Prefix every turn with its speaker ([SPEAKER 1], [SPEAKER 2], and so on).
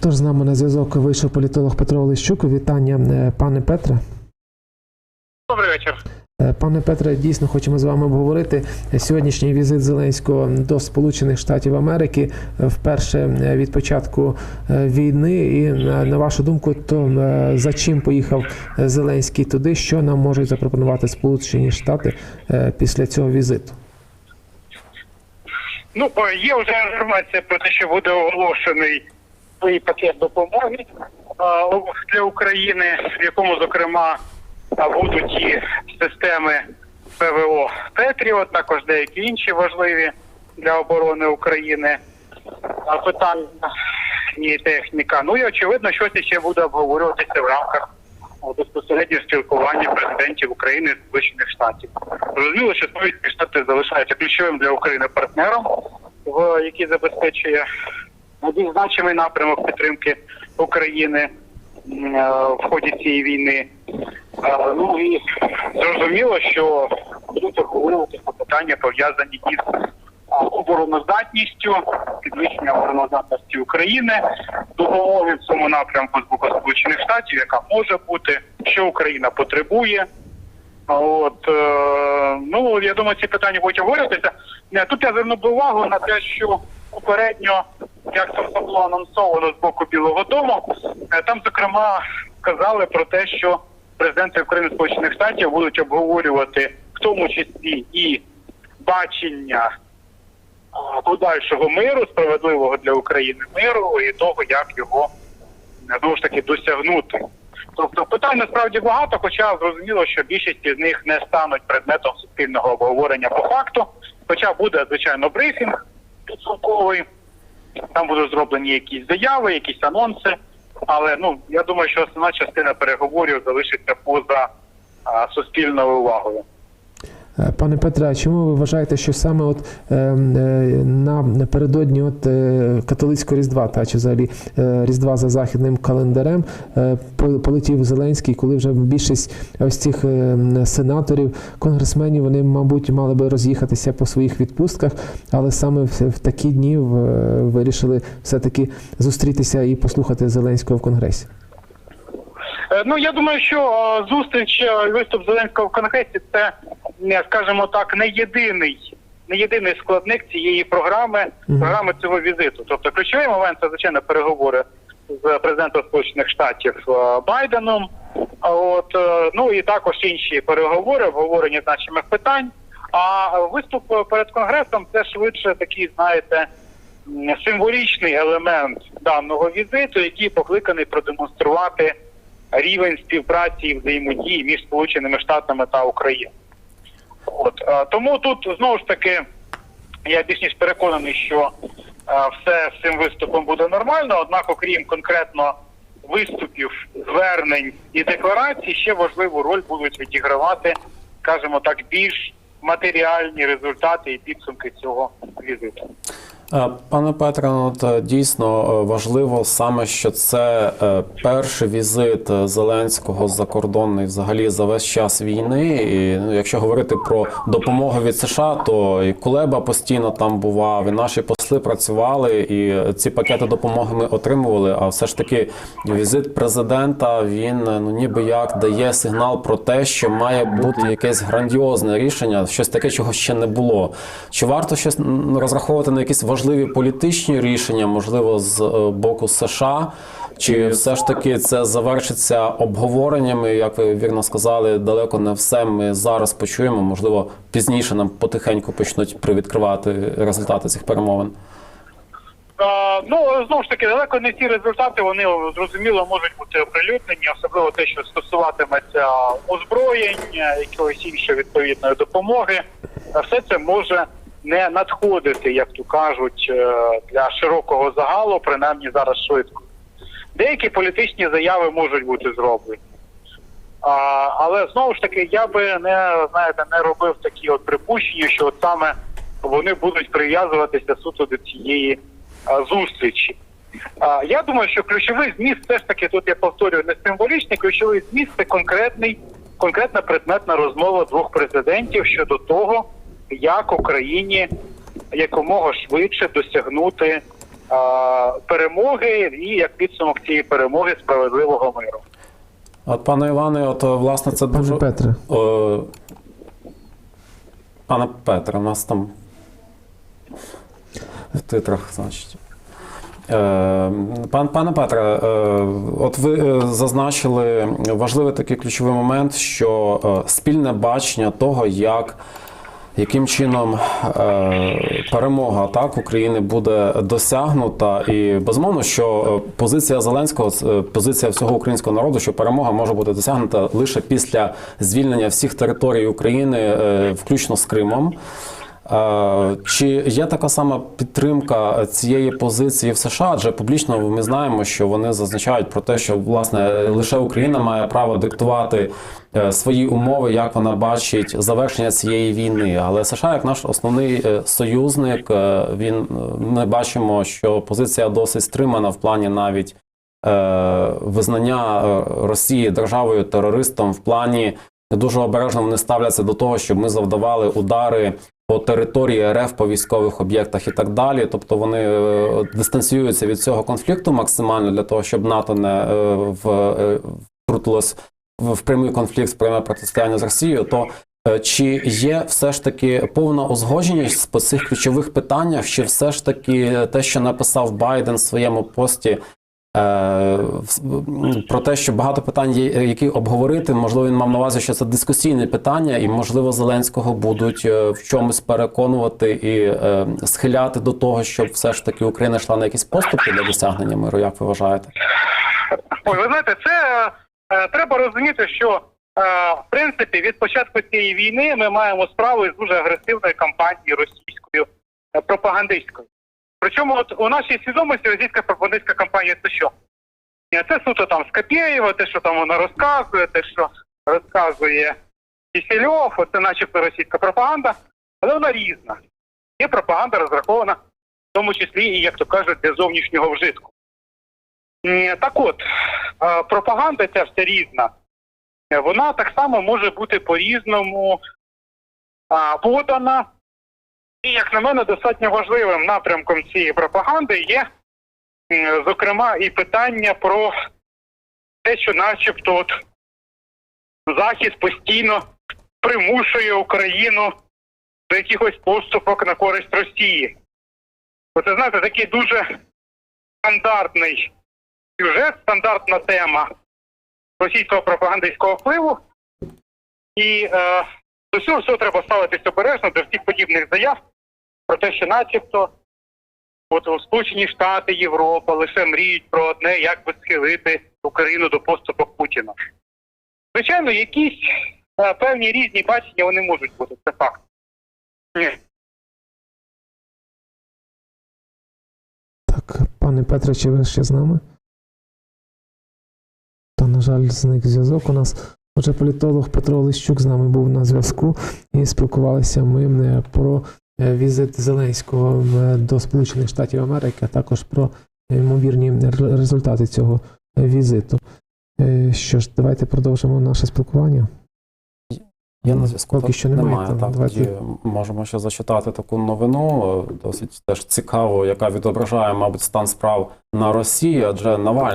[SPEAKER 1] Тож з нами на зв'язок вийшов політолог Петро Олещук. Вітання, е, пане Петре.
[SPEAKER 2] Добрий вечір.
[SPEAKER 1] Е, Пане Петре, дійсно хочемо з вами обговорити сьогоднішній візит Зеленського до Сполучених Штатів Америки е, вперше від початку війни. І на вашу думку, то за чим поїхав Зеленський туди? Що нам можуть запропонувати Сполучені Штати після цього візиту?
[SPEAKER 2] Ну є вже інформація про те, що буде оголошений свій пакет допомоги для України, в якому зокрема будуть і системи ПВО Петріот, також деякі інші важливі для оборони України питання і техніка. Ну і очевидно, щось ще буде обговорюватися в рамках безпосередньо спілкування президентів України і Сполучених Штатів. Зрозуміло, що Сполучені Штати залишаються ключовим для України партнером, в який забезпечує один значимий напрямок підтримки України е, в ході цієї війни. Е, Ну і зрозуміло, що будуть обговорюватися питання пов'язані із обороноздатністю, підвищення обороноздатності України, допомоги в цьому напрямку з боку Сполучених Штатів, яка може бути, що Україна потребує. От е, ну я думаю, ці питання будуть обговорюватися. Е, Тут я звернув увагу на те, що попередньо, як це було анонсовано з боку Білого Дому, е, там зокрема сказали про те, що президенти України Сполучених Штатів будуть обговорювати в тому числі і бачення подальшого миру, справедливого для України миру і того, як його е, знову ж таки досягнути. Тобто питань насправді багато, хоча зрозуміло, що більшість з них не стануть предметом суспільного обговорення по факту. Хоча буде звичайно брифінг підсумковий, там будуть зроблені якісь заяви, якісь анонси. Але ну я думаю, що основна частина переговорів залишиться поза а, суспільною увагою.
[SPEAKER 1] Е, Пане Петре, чому ви вважаєте, що саме от е, е, на напередодні от е, католицького різдва, та чи взагалі різдва за західним календарем, полетів Зеленський, коли вже більшість ось цих сенаторів, конгресменів, вони, мабуть, мали би роз'їхатися по своїх відпустках, але саме в, такі дні вирішили все-таки зустрітися і послухати Зеленського в конгресі.
[SPEAKER 2] Е, Ну я думаю, що е, зустріч е, виступ Зеленського в Конгресі це, скажімо так, не єдиний, не єдиний складник цієї програми, програми цього візиту. Тобто ключовий момент це звичайно переговори з президентом Сполучених Штатів Байденом. А От ну і також інші переговори, обговорення значимих питань. А виступ перед конгресом це швидше такий, знаєте, символічний елемент даного візиту, який покликаний продемонструвати рівень співпраці і взаємодії між Сполученими Штатами та Україною. От тому тут знову ж таки я більш ніж переконаний, що все з цим виступом буде нормально. Однак, окрім конкретно виступів, звернень і декларацій, ще важливу роль будуть відігравати, скажімо так, більш матеріальні результати і підсумки цього візиту.
[SPEAKER 3] Е, Пане Петре, ну, е, дійсно е, важливо саме, що це перший візит Зеленського закордонний взагалі за весь час війни. І ну, якщо говорити про допомогу від США, то і Кулеба постійно там бував, і наші посли працювали, і ці пакети допомоги ми отримували. А все ж таки, візит президента він ну ніби як дає сигнал про те, що має бути якесь грандіозне рішення, щось таке, чого ще не було. Чи варто щось розраховувати на якісь важливі політичні рішення, можливо, з е, боку США? Чи все ж таки це завершиться обговореннями, як ви вірно сказали, далеко не все ми зараз почуємо. Можливо, пізніше нам потихеньку почнуть привідкривати результати цих перемовин.
[SPEAKER 2] Ну знову ж таки, далеко не всі результати вони зрозуміло можуть бути оприлюднені, особливо те, що стосуватиметься озброєння, якоїсь іншої відповідної допомоги. Все це може не надходити, як то кажуть, е, для широкого загалу, принаймні зараз швидко. Деякі політичні заяви можуть бути зроблені. А, але знову ж таки, я би не знаєте, не робив такі от припущення, що от саме вони будуть прив'язуватися суто до цієї зустрічі. Я думаю, що ключовий зміст, все ж таки, тут я повторюю, не символічний, ключовий зміст це конкретний, конкретна предметна розмова двох президентів щодо того, як Україні якомога швидше досягнути перемоги і як підсумок цієї перемоги справедливого миру.
[SPEAKER 3] От, пане Іване, от власне це
[SPEAKER 1] Пане. Петре,
[SPEAKER 3] Е, Пане Петре, у нас там в титрах, значить. Е, Пан, пане Петре, е, от ви е, зазначили важливий такий ключовий момент, що спільне бачення того, як яким чином перемога так України буде досягнута, і безумовно, що позиція Зеленського, позиція всього українського народу, що перемога може бути досягнута лише після звільнення всіх територій України, включно з Кримом. Чи є така сама підтримка цієї позиції в США? Адже публічно ми знаємо, що вони зазначають про те, що власне лише Україна має право диктувати е, свої умови, як вона бачить завершення цієї війни. Але США, як наш основний е, союзник, е, він ми бачимо, що позиція досить стримана в плані навіть визнання Росії державою терористом в плані дуже обережно вони ставляться до того, щоб ми завдавали удари по території РФ, по військових об'єктах і так далі. Тобто вони е, дистанціюються від цього конфлікту максимально для того, щоб НАТО не е, е, втрутилось в, прямий конфлікт, в пряме протистояння з Росією. То чи є все ж таки повна узгодженість по цих ключових питаннях, чи все ж таки те, що написав Байден в своєму пості? Е, Про те, що багато питань є, які обговорити, можливо, він мав на увазі, що це дискусійне питання, і можливо Зеленського будуть е, в чомусь переконувати і е, схиляти до того, щоб все ж таки Україна йшла на якісь поступки для досягнення миру. Як ви вважаєте?
[SPEAKER 2] Ой, ви знаєте, це треба розуміти, що в принципі від початку цієї війни ми маємо справу із дуже агресивною кампанією російською пропагандистською. Причому от у нашій свідомості російська пропагандистська кампанія це що? Це суто там Скапєєва, те, що там вона розказує, те, що розказує Кисельов, це начебто російська пропаганда, але вона різна. Є пропаганда розрахована, в тому числі і, як то кажуть, для зовнішнього вжитку. Так от, пропаганда ця вся різна. Вона так само може бути по-різному подана. І, як на мене, достатньо важливим напрямком цієї пропаганди є, зокрема, і питання про те, що начебто от Захід постійно примушує Україну до якихось поступок на користь Росії. Оце, знаєте, такий дуже стандартний сюжет, стандартна тема російського пропагандистського впливу. І е, до цього всього треба ставитися обережно до всіх подібних заяв про те, що начебто от Сполучені Штати, Європа лише мріють про одне, як би схилити Україну до поступок Путіна. Звичайно, якісь е, певні різні бачення вони можуть бути, це факт. Ні.
[SPEAKER 1] так, пане Петре, чи ви ще з нами? Та, на жаль, зник зв'язок у нас. Отже, політолог Петро Лищук з нами був на зв'язку і спілкувалися ми е, про візит Зеленського е, до Сполучених Штатів Америки, а також про е, ймовірні результати цього е, візиту. Е, Що ж, давайте продовжимо наше спілкування.
[SPEAKER 3] Я на зв'язку
[SPEAKER 1] Поки що немає,
[SPEAKER 3] немає.
[SPEAKER 1] там,
[SPEAKER 3] Так,
[SPEAKER 1] давайте.
[SPEAKER 3] тоді можемо ще зачитати таку новину, е, досить теж цікаву, яка відображає, мабуть, стан справ на Росії, адже Навальний.